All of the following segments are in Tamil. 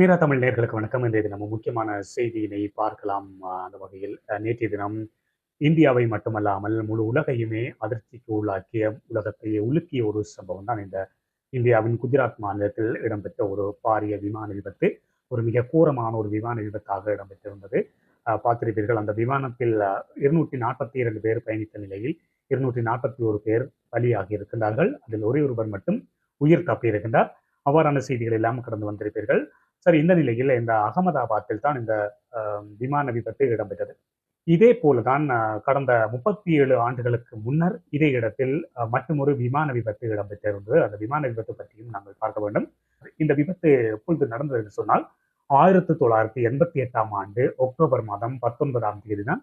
மீரா தமிழ் நேர்களுக்கு வணக்கம். இன்றைய தினம் முக்கியமான செய்தியினை பார்க்கலாம். அந்த வகையில் நேற்றைய தினம் இந்தியாவை மட்டுமல்லாமல் முழு உலகையுமே அதிர்ச்சிக்கு உள்ளாக்கிய உலகத்தை உலுக்கிய ஒரு சம்பவம் தான் இந்த இந்தியாவின் குஜராத் மாநிலத்தில் இடம்பெற்ற ஒரு பாரிய விமான விபத்து. ஒரு மிக கூரமான ஒரு விமான விபத்தாக இடம்பெற்றிருந்தது. பார்த்திருப்பீர்கள் அந்த விமானத்தில் இருநூற்றி நாற்பத்தி இரண்டு பேர் பயணித்த நிலையில் இருநூற்றி நாற்பத்தி ஒரு பேர் பலியாகி இருக்கின்றார்கள். அதில் ஒரே ஒருவர் மட்டும் உயிர் தப்பியிருக்கின்றார். அவ்வாறான செய்திகள் எல்லாம் கடந்து வந்திருப்பீர்கள். சரி இந்த நிலையில் இந்த அகமதாபாத்தில் தான் இந்த விமான விபத்து இடம்பெற்றது. இதே போலதான் கடந்த முப்பத்தி ஏழு ஆண்டுகளுக்கு முன்னர் இதே இடத்தில் மற்றொரு மற்றுமொரு விமான விபத்து இடம்பெற்றிருந்தது. அந்த விமான விபத்து பற்றியும் நாங்கள் பார்க்க வேண்டும். இந்த விபத்து எப்பொழுது நடந்தது என்று சொன்னால் ஆயிரத்தி தொள்ளாயிரத்தி எண்பத்தி எட்டாம் ஆண்டு அக்டோபர் மாதம் பத்தொன்பதாம் தேதி தான்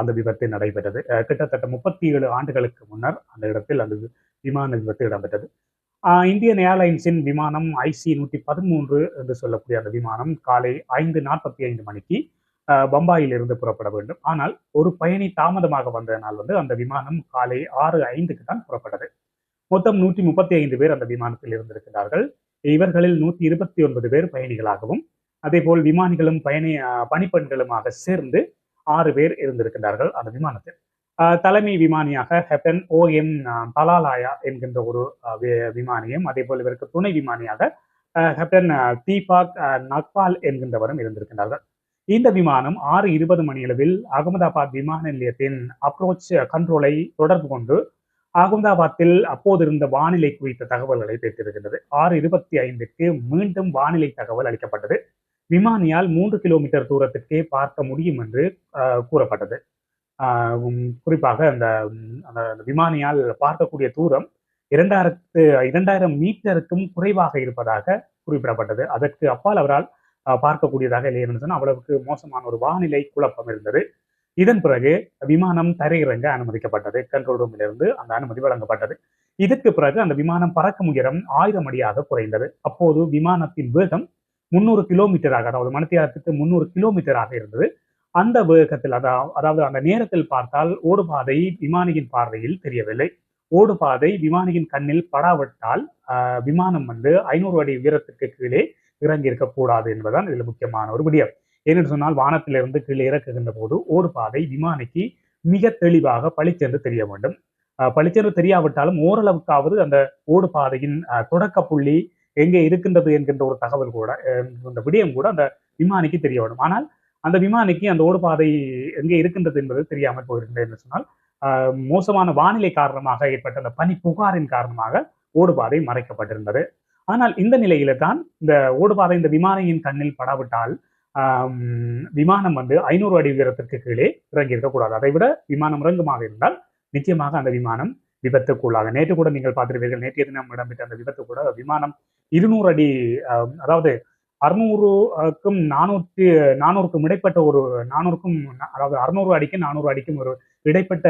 அந்த விபத்து நடைபெற்றது. கிட்டத்தட்ட முப்பத்தி ஏழு ஆண்டுகளுக்கு முன்னர் அந்த இடத்தில் அந்த விமான விபத்து இடம்பெற்றது. இந்தியன் ஏர்லைன்ஸின் விமானம் ஐசி நூற்றி பதிமூன்று என்று சொல்லக்கூடிய அந்த விமானம் காலை ஐந்து நாற்பத்தி ஐந்து மணிக்கு பம்பாயிலிருந்து பம்பாயில் இருந்து புறப்பட வேண்டும். ஆனால் ஒரு பயணி தாமதமாக வந்ததனால் வந்து அந்த விமானம் காலை ஆறு ஐந்துக்கு தான் புறப்பட்டது. மொத்தம் நூற்றி முப்பத்தி ஐந்து பேர் அந்த விமானத்தில் இருந்திருக்கிறார்கள். இவர்களில் நூற்றி இருபத்தி ஒன்பது பேர் பயணிகளாகவும் அதேபோல் விமானிகளும் பயணி பணிப்பெண்களுமாக சேர்ந்து ஆறு பேர் இருந்திருக்கிறார்கள் அந்த விமானத்தில். தலைமை விமானியாக ஹெப்பன் ஓ எம் பலாலாயா என்கின்ற ஒரு வி- விமானியும் அதே போல் இவருக்கு துணை விமானியாக ஆஹ் தீபாக் நக்பால் என்கின்றவரும் இருந்திருக்கின்றார்கள். இந்த விமானம் ஆறு இருபது மணியளவில் அகமதாபாத் விமான நிலையத்தின் அப்ரோச் கண்ட்ரோலை தொடர்பு கொண்டு அகமதாபாத்தில் அப்போது இருந்த வானிலை குறித்த தகவல்களை பெற்றிருக்கின்றது. ஆறு இருபத்தி ஐந்துக்கு மீண்டும் வானிலை தகவல் அளிக்கப்பட்டது. விமானியால் மூன்று கிலோமீட்டர் தூரத்திற்கே பார்க்க முடியும் என்று கூறப்பட்டது. குறிப்பாக அந்த அந்த அந்த விமானியால் பார்க்கக்கூடிய தூரம் இரண்டாயிரத்து இரண்டாயிரம் மீட்டருக்கும் குறைவாக இருப்பதாக குறிப்பிடப்பட்டது. அதற்கு அப்பால் அவரால் பார்க்கக்கூடியதாக இல்லை என்று சொன்னால் அவ்வளவுக்கு மோசமான ஒரு வானிலை குழப்பம் இருந்தது. இதன் பிறகு விமானம் தரையிறங்க அனுமதிக்கப்பட்டது. கண்ட்ரோல் ரூமிலிருந்து அந்த அனுமதி வழங்கப்பட்டது. இதற்கு பிறகு அந்த விமானம் பறக்கும் உயரம் ஆயிரம் அடியாக குறைந்தது. அப்போது விமானத்தின் வேகம் முன்னூறு கிலோமீட்டராக அதாவது மணித்தியாரத்துக்கு முன்னூறு கிலோமீட்டராக இருந்தது. அந்த வேகத்தில் அதாவது அந்த நேரத்தில் பார்த்தால் ஓடுபாதை விமானியின் பார்வையில் தெரியவில்லை. ஓடுபாதை விமானியின் கண்ணில் படாவிட்டால் விமானம் வந்து ஐநூறு அடி உயரத்திற்கு கீழே இறங்கி இருக்கக்கூடாது என்பதுதான் இதில் முக்கியமான ஒரு விடயம். ஏனென்று சொன்னால் வானத்திலிருந்து கீழே இறக்குகின்ற போது ஓடுபாதை விமானிக்கு மிக தெளிவாக பளிச்சென்று தெரிய வேண்டும். பளிச்சென்று தெரியாவிட்டாலும் ஓரளவுக்காவது அந்த ஓடுபாதையின் ஆஹ், தொடக்க புள்ளி எங்கே இருக்கின்றது என்கின்ற ஒரு தகவல் கூட அந்த விடயம் கூட அந்த விமானிக்கு தெரிய வேண்டும். ஆனால் அந்த விமானிக்கு அந்த ஓடுபாதை எங்கே இருக்கின்றது என்பது தெரியாமல் போயிருந்தது என்று சொன்னால் மோசமான வானிலை காரணமாக ஏற்பட்ட அந்த பனி புகாரின் காரணமாக ஓடுபாதை மறைக்கப்பட்டிருந்தது. ஆனால் இந்த நிலையில தான் இந்த ஓடுபாதை இந்த விமானியின் கண்ணில் படாவிட்டால் விமானம் வந்து ஐநூறு அடி உயரத்திற்கு கீழே இறங்கி இருக்கக்கூடாது. அதை விட விமானம் இறங்குமாக இருந்தால் நிச்சயமாக அந்த விமானம் விபத்துக்குள்ளாக. நேற்று கூட நீங்கள் பார்த்திருப்பீர்கள் நேற்றைய தினம் இடம்பெற்ற அந்த விபத்து கூட விமானம் இருநூறு அடி அதாவது அறுநூறுக்கும் நானூற்றி நானூறுக்கும் இடைப்பட்ட ஒரு நானூறுக்கும் அதாவது அறுநூறு அடிக்கும் நானூறு அடிக்கும் ஒரு இடைப்பட்ட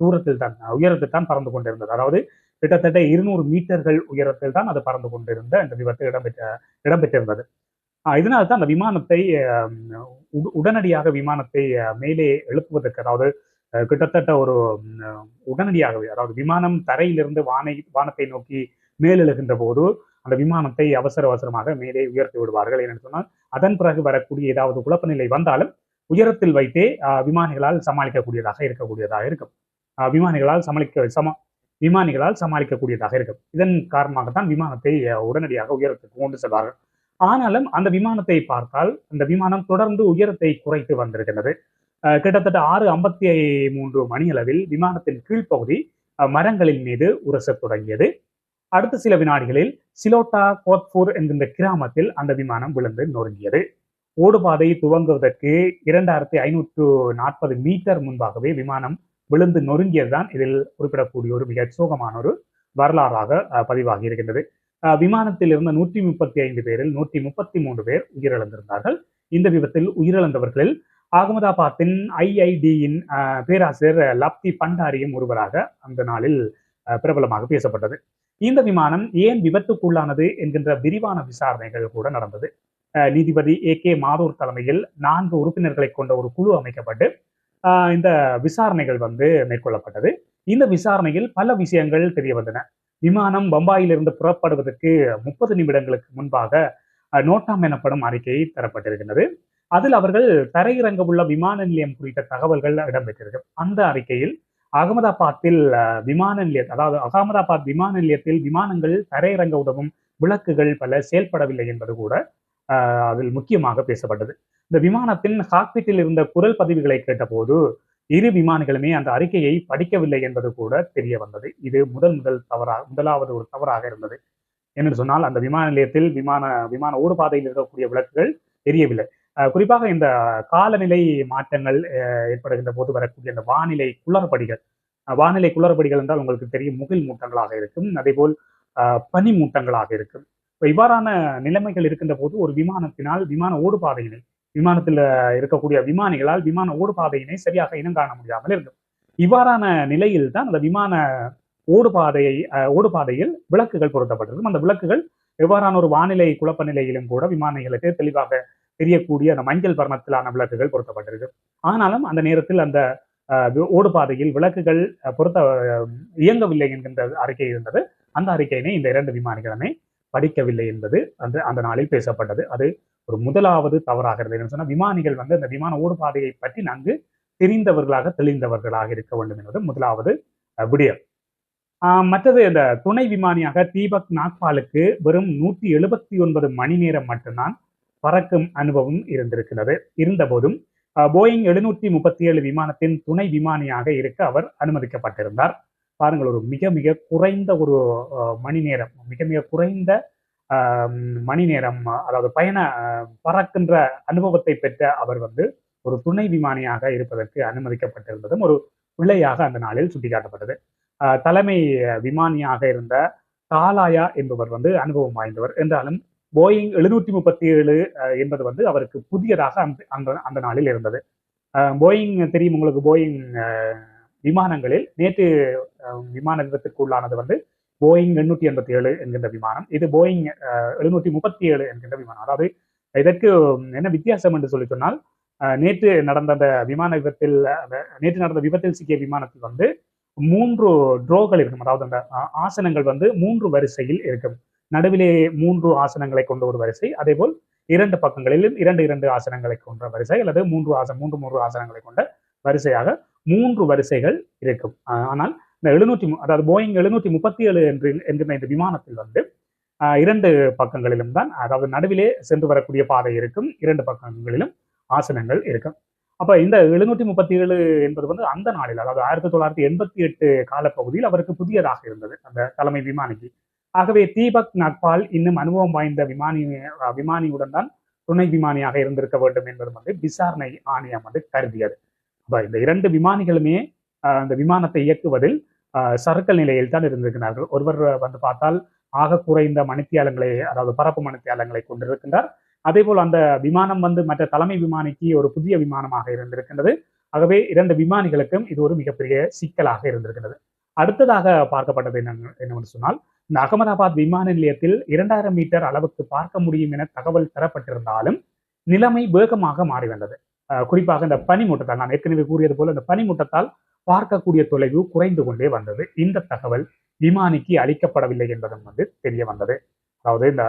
தூரத்தில் தான் உயரத்தில் தான் பறந்து கொண்டிருந்தது. அதாவது கிட்டத்தட்ட இருநூறு மீட்டர்கள் உயரத்தில் தான் அது பறந்து கொண்டிருந்த இந்த விபத்து இடம்பெற்ற இடம்பெற்றிருந்தது. ஆஹ் இதனால் தான் அந்த விமானத்தை உடனடியாக விமானத்தை மேலே எழுப்புவதற்கு அதாவது கிட்டத்தட்ட ஒரு உடனடியாகவே அதாவது விமானம் தரையிலிருந்து வானை வானத்தை நோக்கி மேலெழுகின்ற போது அந்த விமானத்தை அவசர அவசரமாக மேலே உயர்த்தி விடுவார்கள் என்று சொன்னால் அதன் பிறகு வரக்கூடிய ஏதாவது குழப்ப நிலை வந்தாலும் உயரத்தில் வைத்தே விமானிகளால் சமாளிக்கக்கூடியதாக இருக்கக்கூடியதாக இருக்கும். விமானிகளால் சமாளிக்க சம விமானிகளால் சமாளிக்கக்கூடியதாக இருக்கும். இதன் காரணமாகத்தான் விமானத்தை உடனடியாக உயரத்துக்கு கொண்டு செல்வார்கள். ஆனாலும் அந்த விமானத்தை பார்த்தால் அந்த விமானம் தொடர்ந்து உயரத்தை குறைத்து வந்திருக்கிறது ஆஹ், கிட்டத்தட்ட ஆறு ஐம்பத்தி மூன்று மணி அளவில் விமானத்தின் கீழ்ப்பகுதி மரங்களின் மீது உரசத் தொடங்கியது. அடுத்த சில வினாடிகளில் சிலோட்டா கோத்பூர் என்கின்ற கிராமத்தில் அந்த விமானம் விழுந்து நொறுங்கியது. ஓடுபாதை துவங்குவதற்கு இரண்டாயிரத்தி ஐநூற்று நாற்பது மீட்டர் முன்பாகவே விமானம் விழுந்து நொறுங்கியதுதான் இதில் குறிப்பிடக்கூடிய ஒரு மிக சோகமான ஒரு வரலாறாக பதிவாகி இருக்கின்றது. அஹ், விமானத்தில் இருந்த நூற்றி முப்பத்தி ஐந்து பேரில் நூற்றி முப்பத்தி மூன்று பேர் உயிரிழந்திருந்தார்கள். இந்த விபத்தில் உயிரிழந்தவர்களில் அகமதாபாத்தின் ஐஐடியின் பேராசிரியர் லப்தி பண்டாரியும் ஒருவராக அந்த நாளில் அஹ், பிரபலமாக பேசப்பட்டது. இந்த விமானம் ஏன் விபத்துக்குள்ளானது என்கின்ற விரிவான விசாரணைகள் கூட நடந்தது. நீதிபதி ஏ கே மாதூர் தலைமையில் நான்கு உறுப்பினர்களை கொண்ட ஒரு குழு அமைக்கப்பட்டு இந்த விசாரணைகள் வந்து மேற்கொள்ளப்பட்டது. இந்த விசாரணையில் பல விஷயங்கள் தெரிய வந்தன. விமானம் பம்பாயிலிருந்து புறப்படுவதற்கு முப்பது நிமிடங்களுக்கு முன்பாக நோட்டாம் எனப்படும் அறிக்கை தரப்பட்டிருக்கின்றது அதில் அவர்கள் தரையிறங்க உள்ள விமான நிலையம் குறித்த தகவல்கள் இடம்பெற்றிருக்கு. அந்த அறிக்கையில் அகமதாபாத்தில் விமான நிலைய அதாவது அகமதாபாத் விமான நிலையத்தில் விமானங்கள் தரையிறங்க உதவும் விளக்குகள் பல செயல்படவில்லை என்பது கூட அதில் முக்கியமாக பேசப்பட்டது. இந்த விமானத்தின் காக்பிட்டில் இருந்த குரல் பதிவுகளை கேட்டபோது இரு விமானிகளுமே அந்த அறிக்கையை படிக்கவில்லை என்பது கூட தெரிய வந்தது. இது முதல் முதல் தவறாக முதலாவது ஒரு தவறாக இருந்தது. என்று சொன்னால் அந்த விமான நிலையத்தில் விமான விமான ஓடுபாதையில் இருக்கக்கூடிய விளக்குகள் தெரியவில்லை குறிப்பாக இந்த காலநிலை மாற்றங்கள் ஏற்படுகின்ற போது வரக்கூடிய அந்த வானிலை குளறுபடிகள். வானிலை குளறுபடிகள் என்றால் உங்களுக்கு தெரியும் முகில் மூட்டங்களாக இருக்கும் அதேபோல் போல் பனி மூட்டங்களாக இருக்கும். இப்போ இவ்வாறான நிலைமைகள் இருக்கின்ற போது ஒரு விமானத்தினால் விமான ஓடுபாதையினை விமானத்தில் இருக்கக்கூடிய விமானிகளால் விமான ஓடுபாதையினை சரியாக இனங்காண முடியாமல் இருக்கும் இவ்வாறான நிலையில் தான் அந்த விமான ஓடுபாதையை ஓடுபாதையில் விளக்குகள் பொருத்தப்பட்டிருக்கும். அந்த விளக்குகள் எவ்வாறான ஒரு வானிலை குழப்ப நிலையிலும் கூட விமானிகளுக்கு தெளிவாக தெரியக்கூடிய அந்த மஞ்சள் வர்ணத்திலான விளக்குகள் பொருத்தப்பட்டிருக்கு. ஆனாலும் அந்த நேரத்தில் அந்த ஓடுபாதையில் விளக்குகள் பொருத்த இயங்கவில்லை என்கின்ற அறிக்கை இருந்தது. அந்த அறிக்கையினை இந்த இரண்டு விமானிகளுமே படிக்கவில்லை என்பது அந்த அந்த நாளில் பேசப்பட்டது. அது ஒரு முதலாவது தவறாக இருந்தது சொன்னால் விமானிகள் வந்து அந்த விமான ஓடுபாதையை பற்றி நன்கு தெரிந்தவர்களாக தெளிந்தவர்களாக இருக்க வேண்டும் என்பது முதலாவது அஹ், ஆஹ் மற்றது இந்த துணை விமானியாக தீபக் நாக்பாலுக்கு வெறும் நூற்றி எழுபத்தி ஒன்பது மணி நேரம் மட்டும்தான் பறக்கும் அனுபவம் இருந்திருக்கிறது. இருந்தபோதும் போயிங் எழுநூற்றி முப்பத்தி ஏழு விமானத்தின் துணை விமானியாக இருக்க அவர் அனுமதிக்கப்பட்டிருந்தார். பாருங்கள் ஒரு மிக மிக குறைந்த ஒரு மணி நேரம் மிக மிக குறைந்த மணி நேரம் அதாவது பயண பறக்கின்ற அனுபவத்தை பெற்ற அவர் வந்து ஒரு துணை விமானியாக இருப்பதற்கு அனுமதிக்கப்பட்டிருந்ததும் ஒரு பிள்ளையாக அந்த நாளில் சுட்டிக்காட்டப்பட்டது. தலைமை விமானியாக இருந்த தாலாயா என்பவர் வந்து அனுபவம் வாய்ந்தவர் என்றாலும் போயிங் எழுநூற்றி முப்பத்தி ஏழு என்பது வந்து அவருக்கு புதியதாக அந்த அந்த அந்த நாளில் இருந்தது. போயிங் தெரியும் உங்களுக்கு போயிங் விமானங்களில் நேற்று விமான விபத்துக்கு உள்ளானது வந்து போயிங் எண்ணூற்றி எண்பத்தி ஏழு என்கின்ற விமானம். இது போயிங் எழுநூற்றி முப்பத்தி ஏழு என்கின்ற விமானம். அதாவது இதற்கு என்ன வித்தியாசம் என்று சொல்லி சொன்னால் நேற்று நடந்த அந்த விமான விபத்தில் அந்த நேற்று நடந்த விபத்தில் சிக்கிய விமானத்தில் வந்து மூன்று ட்ரோகள் இருக்கும். அதாவது அந்த ஆசனங்கள் வந்து மூன்று வரிசையில் இருக்கும். நடுவிலே மூன்று ஆசனங்களை கொண்ட ஒரு வரிசை. அதே போல் இரண்டு பக்கங்களிலும் இரண்டு இரண்டு ஆசனங்களை கொண்ட வரிசை அல்லது மூன்று ஆசனம் மூன்று மூன்று ஆசனங்களை கொண்ட வரிசையாக மூன்று வரிசைகள் இருக்கும். ஆனால் இந்த எழுநூற்றி அதாவது போயிங் எழுநூற்றி முப்பத்தி ஏழு என்று என்கின்ற இந்த விமானத்தில் வந்து ஆஹ், இரண்டு பக்கங்களிலும் தான் அதாவது நடுவிலே சென்று வரக்கூடிய பாதை இருக்கும். இரண்டு பக்கங்களிலும் ஆசனங்கள் இருக்கும். அப்ப இந்த எழுநூற்றி முப்பத்தி ஏழு என்பது வந்து அந்த நாளில் அதாவது ஆயிரத்தி தொள்ளாயிரத்தி எண்பத்தி எட்டு காலப்பகுதியில் அவருக்கு புதியதாக இருந்தது. அந்த தலைமை விமானிக்கு ஆகவே தீபக் நக்பால் இன்னும் அனுபவம் வாய்ந்த விமானி விமானியுடன் தான் துணை விமானியாக இருந்திருக்க வேண்டும் என்பது வந்து விசாரணை ஆணையம் வந்து கருதியது. இந்த இரண்டு விமானிகளுமே அந்த விமானத்தை இயக்குவதில் சறுக்கல் நிலையில் தான் இருந்திருக்கிறார்கள். ஒருவர் வந்து பார்த்தால் ஆக குறைந்த மணித்தியாலங்களை அதாவது பரப்பு மணித்தியாலங்களை கொண்டிருக்கின்றார். அதேபோல் அந்த விமானம் வந்து மற்ற தலைமை விமானிக்கு ஒரு புதிய விமானமாக இருந்திருக்கின்றது. ஆகவே இரண்டு விமானிகளுக்கும் இது ஒரு மிகப்பெரிய சிக்கலாக இருந்திருக்கிறது அடுத்ததாக பார்க்கப்பட்டது என்ன என்னவென்று சொன்னால் இந்த அகமதாபாத் விமான நிலையத்தில் இரண்டாயிரம் மீட்டர் அளவுக்கு பார்க்க முடியும் என தகவல் தரப்பட்டிருந்தாலும் நிலைமை வேகமாக மாறி வந்தது. அஹ் குறிப்பாக இந்த பனிமூட்டத்தால் நான் ஏற்கனவே கூறியது போல இந்த பனிமூட்டத்தால் பார்க்கக்கூடிய தொலைவு குறைந்து கொண்டே வந்தது. இந்த தகவல் விமானிக்கு அளிக்கப்படவில்லை என்பதும் வந்து தெரிய வந்தது. அதாவது இந்த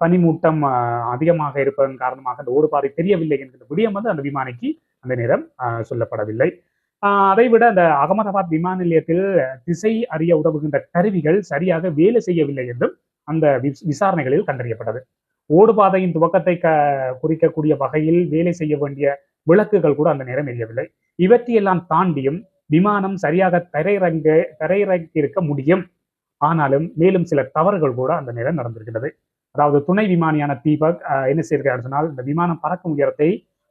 பனிமூட்டம் அஹ், அதிகமாக இருப்பதன் காரணமாக அந்த ஓடுபாதை தெரியவில்லை என்கிற விடயம் வந்து அந்த விமானிக்கு அந்த நேரம் அஹ், சொல்லப்படவில்லை. அதை விட அந்த அகமதாபாத் விமான நிலையத்தில் திசை அறிய உதவுகின்ற கருவிகள் சரியாக வேலை செய்யவில்லை என்றும் அந்த விசாரணைகளில் கண்டறியப்பட்டது. ஓடுபாதையின் துவக்கத்தை க குறிக்கக்கூடிய வகையில் வேலை செய்ய வேண்டிய விளக்குகள் கூட அந்த நேரம் எரியவில்லை. இவற்றையெல்லாம் தாண்டியும் விமானம் சரியாக தரையிறங்க தரையரங்கிருக்க முடியும். ஆனாலும் மேலும் சில தவறுகள் கூட அந்த நேரம் நடந்திருக்கிறது. அதாவது துணை விமானியான தீபக் ஆஹ், என்ன செய்கிறார் சொன்னால் இந்த விமானம் பறக்கும் உயரத்தை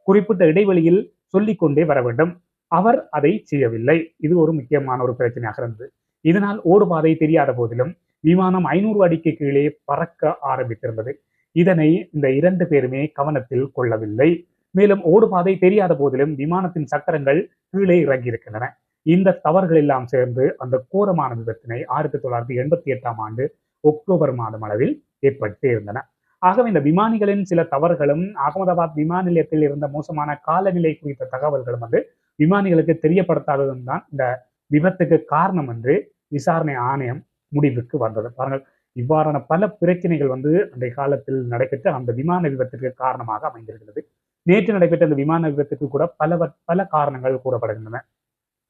குறிப்பிட்ட இடைவெளியில் சொல்லிக்கொண்டே வர வேண்டும். அவர் அதை செய்யவில்லை. இது ஒரு முக்கியமான ஒரு பிரச்சனையாக இருந்தது. இதனால் ஓடுபாதை தெரியாத போதிலும் விமானம் ஐநூறு அடிக்கு கீழே பறக்க ஆரம்பித்திருந்தது. இதனை இந்த இரண்டு பேருமே கவனத்தில் கொள்ளவில்லை. மேலும் ஓடுபாதை தெரியாத போதிலும் விமானத்தின் சக்கரங்கள் கீழே இறங்கி இருக்கின்றன இந்த தவறுகள் எல்லாம் சேர்ந்து அந்த கோரமான விபத்தினை ஆயிரத்தி தொள்ளாயிரத்தி எண்பத்தி எட்டாம் ஆண்டு அக்டோபர் மாதம் அளவில் ஏற்பட்டு இருந்தன. ஆகவே இந்த விமானிகளின் சில தவறுகளும் அகமதாபாத் விமான நிலையத்தில் இருந்த மோசமான காலநிலை குறித்த தகவல்களும் வந்து விமானிகளுக்கு தெரியப்படுத்தாததும் தான் இந்த விபத்துக்கு காரணம் என்று விசாரணை ஆணையம் முடிவுக்கு வந்தது. பாருங்கள் இவ்வாறான பல பிரச்சனைகள் வந்து அன்றைய காலத்தில் நடைபெற்ற அந்த விமான விபத்திற்கு காரணமாக அமைந்திருக்கிறது. நேற்று நடைபெற்ற அந்த விமான விபத்துக்கு கூட பல வ- பல காரணங்கள் கூறப்படுகின்றன.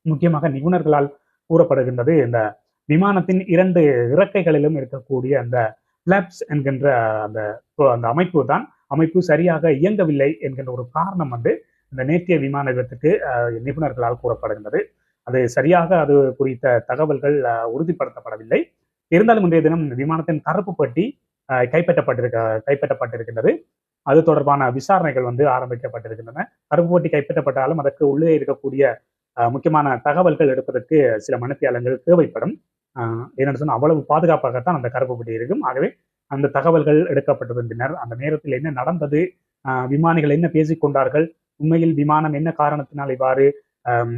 முக்கியமாக நிபுணர்களால் கூறப்படுகின்றது இந்த விமானத்தின் இரண்டு இறக்கைகளிலும் இருக்கக்கூடிய அந்த பிளப்ஸ் என்கின்ற அந்த அந்த அமைப்பு தான். அமைப்பு சரியாக இயங்கவில்லை என்கின்ற ஒரு காரணம் வந்து இந்த நேற்றைய விமான விபத்துக்கு நிபுணர்களால் கூறப்படுகின்றது. அது சரியாக அது குறித்த தகவல்கள் உறுதிப்படுத்தப்படவில்லை. இருந்தாலும் இன்றைய தினம் விமானத்தின் கருப்பு பட்டி கைப்பற்றப்பட்டிருக்க கைப்பற்றப்பட்டிருக்கின்றது. அது தொடர்பான விசாரணைகள் வந்து ஆரம்பிக்கப்பட்டிருக்கின்றன. கருப்பு பட்டி கைப்பற்றப்பட்டாலும் அதற்கு உள்ளே இருக்கக்கூடிய முக்கியமான தகவல்கள் எடுப்பதற்கு சில மனத்தியாளங்கள் தேவைப்படும். என்னென்னு சொன்னால் அவ்வளவு பாதுகாப்பாகத்தான் அந்த கருப்பு பட்டி இருக்கும். ஆகவே அந்த தகவல்கள் எடுக்கப்பட்டதன் பின்னர் அந்த நேரத்தில் என்ன நடந்தது? விமானிகள் என்ன பேசிக்கொண்டார்கள்? உண்மையில் விமானம் என்ன காரணத்தினால் இவ்வாறு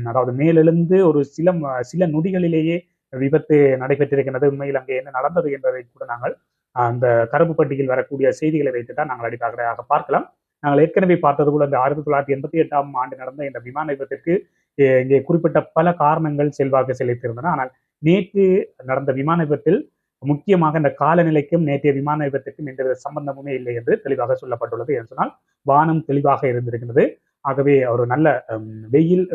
அதாவது மேலெழுந்து ஒரு சில சில நொடிகளிலேயே விபத்து நடைபெற்றிருக்கின்றது. உண்மையில் அங்கே என்ன நடந்தது என்பதை கூட நாங்கள் அந்த கருப்பு பட்டியில் வரக்கூடிய செய்திகளை வைத்து தான் நாங்கள் அடிப்படையாக பார்க்கலாம். நாங்கள் ஏற்கனவே பார்த்தது போல இந்த ஆயிரத்தி தொள்ளாயிரத்தி எண்பத்தி எட்டாம் ஆண்டு நடந்த இந்த விமான விபத்திற்கு இங்கே குறிப்பிட்ட பல காரணங்கள் செல்வாக்கு செலுத்தியிருந்தன. ஆனால் நேற்று நடந்த விமான விபத்தில் முக்கியமாக இந்த காலநிலைக்கும் நேற்றைய விமான விபத்துக்கும் எந்த சம்பந்தமுமே இல்லை என்று தெளிவாக சொல்லப்பட்டுள்ளது. என்று சொன்னால் வானம் தெளிவாக இருந்திருக்கிறது ஆகவே ஒரு நல்ல வெயில்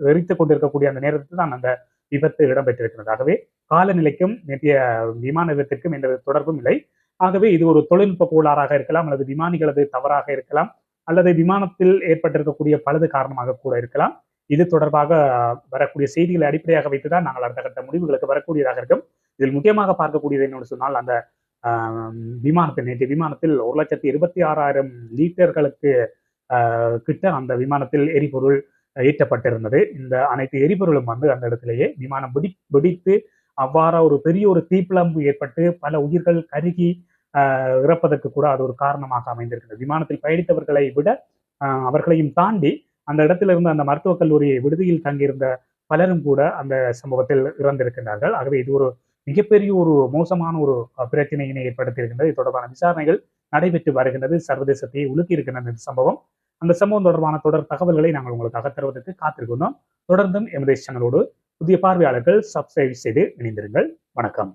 எரித்துக் கொண்டிருக்கக்கூடிய அந்த நேரத்தில் தான் அந்த விபத்து இடம்பெற்றிருக்கிறது. ஆகவே காலநிலைக்கும் நேற்றைய விமான விபத்திற்கும் எந்த தொடர்பும் இல்லை. ஆகவே இது ஒரு தொழில்நுட்ப கோளாறாக இருக்கலாம் அல்லது விமானிகளது தவறாக இருக்கலாம் அல்லது விமானத்தில் ஏற்பட்டிருக்கக்கூடிய பழுது காரணமாக கூட இருக்கலாம். இது தொடர்பாக வரக்கூடிய செய்திகளை அடிப்படையாக வைத்துதான் நாங்கள் அடுத்த கட்ட முடிவுகளுக்கு வரக்கூடியதாக இருக்கும். இதில் முக்கியமாக பார்க்கக்கூடியது என்னன்னு சொன்னால் அந்த ஆஹ், விமானத்தில் நேற்று விமானத்தில் ஒரு லட்சத்தி இருபத்தி ஆறாயிரம் லீட்டர்களுக்கு கிட்ட அந்த விமானத்தில் எரிபொருள் ஈட்டப்பட்டிருந்தது இந்த அனைத்து எரிபொருளும் வந்து அந்த இடத்திலேயே விமானம் வெடி வெடித்து அவ்வாறு ஒரு பெரிய ஒரு தீப்பிழம்பு ஏற்பட்டு பல உயிர்கள் கருகி இறப்பதற்கு கூட அது ஒரு காரணமாக அமைந்திருக்கிறது. விமானத்தில் பயணித்தவர்களை விட அவர்களையும் தாண்டி அந்த இடத்துல இருந்த அந்த மருத்துவக் கல்லூரி விடுதியில் தங்கியிருந்த பலரும் கூட அந்த சம்பவத்தில் இறந்திருக்கின்றார்கள். ஆகவே இது ஒரு மிகப்பெரிய ஒரு மோசமான ஒரு பிரச்சனையினை ஏற்படுத்தியிருக்கின்றது. இது தொடர்பான விசாரணைகள் நடைபெற்று வருகின்றது. சர்வதேசத்தை உலுக்கி இருக்கின்ற இந்த சம்பவம். அந்த சம்பவம் தொடர்பான தொடர் தகவல்களை நாங்கள் உங்களுக்காக தருவதற்கு காத்திருக்கின்றோம். தொடர்ந்தும் எமது சேனலோடு புதிய பார்வையாளர்கள் சப்ஸ்கிரைப் செய்து இணைந்திருங்கள். வணக்கம்.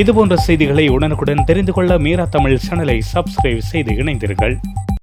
இதுபோன்ற செய்திகளை உடனுக்குடன் தெரிந்து கொள்ள மீரா தமிழ் சேனலை சப்ஸ்கிரைப் செய்து இணைந்திருங்கள்.